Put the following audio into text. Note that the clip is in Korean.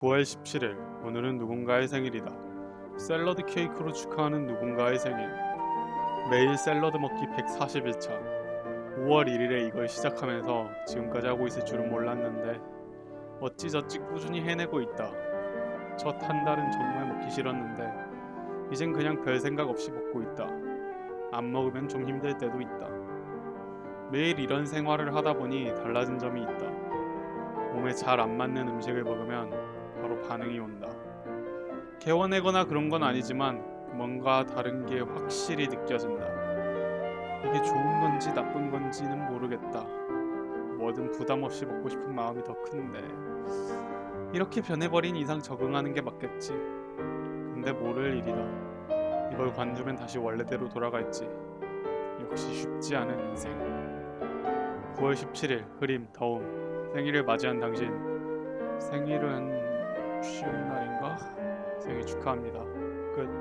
9월 17일 오늘은 누군가의 생일이다. 샐러드 케이크로 축하하는 누군가의 생일. 매일 샐러드 먹기 141차. 5월 1일에 이걸 시작하면서 지금까지 하고 있을 줄은 몰랐는데 어찌저찌 꾸준히 해내고 있다. 첫 한 달은 정말 먹기 싫었는데 이젠 그냥 별 생각 없이 먹고 있다. 안 먹으면 좀 힘들 때도 있다. 매일 이런 생활을 하다 보니 달라진 점이 있다. 몸에 잘 안 맞는 음식을 먹으면 반응이 온다. 개워내거나 그런 건 아니지만 뭔가 다른 게 확실히 느껴진다. 이게 좋은 건지 나쁜 건지는 모르겠다. 뭐든 부담 없이 먹고 싶은 마음이 더 큰데 이렇게 변해버린 이상 적응하는 게 맞겠지. 근데 모를 일이다. 이걸 관두면 다시 원래대로 돌아갈지. 역시 쉽지 않은 인생. 9월 17일 흐림 더움 생일을 맞이한 당신 생일은 쉬운 날인가? 생일 축하합니다. 끝.